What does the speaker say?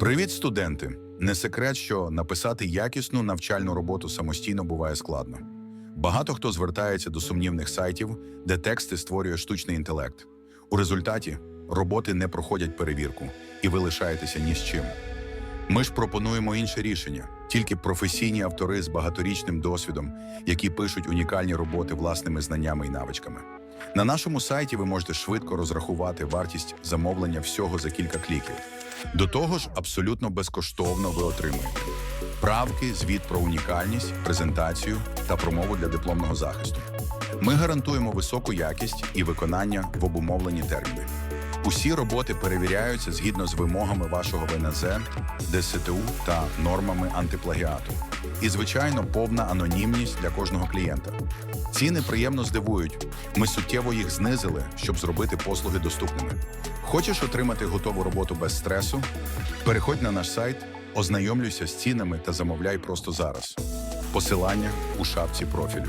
Привіт, студенти! Не секрет, що написати якісну навчальну роботу самостійно буває складно. Багато хто звертається до сумнівних сайтів, де тексти створює штучний інтелект. У результаті роботи не проходять перевірку, і ви лишаєтеся ні з чим. Ми ж пропонуємо інше рішення: тільки професійні автори з багаторічним досвідом, які пишуть унікальні роботи власними знаннями і навичками. На нашому сайті ви можете швидко розрахувати вартість замовлення всього за кілька кліків. До того ж, абсолютно безкоштовно ви отримуєте правки, звіт про унікальність, презентацію та промову для дипломного захисту. Ми гарантуємо високу якість і виконання в обумовлені терміни. Усі роботи перевіряються згідно з вимогами вашого ВНЗ, ДСТУ та нормами антиплагіату. І, звичайно, повна анонімність для кожного клієнта. Ціни приємно здивують. Ми суттєво їх знизили, щоб зробити послуги доступними. Хочеш отримати готову роботу без стресу? Переходь на наш сайт, ознайомлюйся з цінами та замовляй просто зараз. Посилання у шапці профілю.